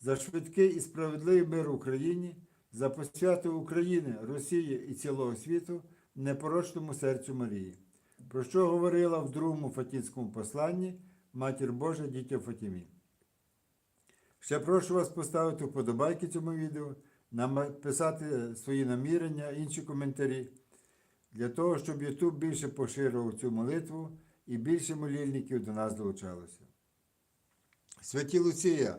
за швидкий і справедливий мир Україні, за посвяту України, Росії і цілого світу непорочному серцю Марії, про що говорила в другому Фатінському посланні Матір Божа дітям Фатімі. Ще прошу вас поставити вподобайки цьому відео, написати свої намірення, інші коментарі, для того, щоб YouTube більше поширював цю молитву і більше молільників до нас долучалося. Святі Луція,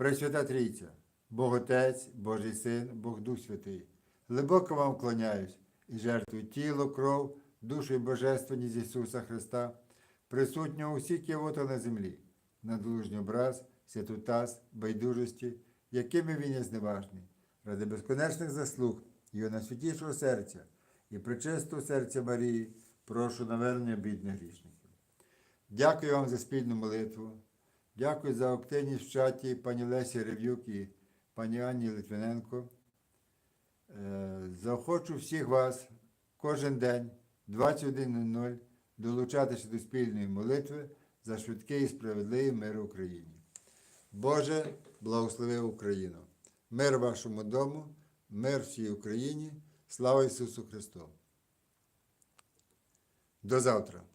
Пресвята Трійця, Бог Отець, Божий Син, Бог Дух Святий, глибоко вам вклоняюсь і жертвую тіло, кров, душу і божественність Ісуса Христа, присутнього у всіх кивота на землі, надлужній образ, святотаз, байдужості, якими він є зневажний, ради безконечних заслуг Його найсвятішого серця і причистого серця Марії, прошу навернення бідних грішників. Дякую вам за спільну молитву. Дякую за активність в чаті пані Лесі Рев'юк і пані Анні Литвиненко. Е, Заохочу всіх вас кожен день 21.00 долучатися до спільної молитви за швидкий і справедливий мир Україні. Боже, благослови Україну! Мир вашому дому, мир всій Україні, слава Ісусу Христу! До завтра!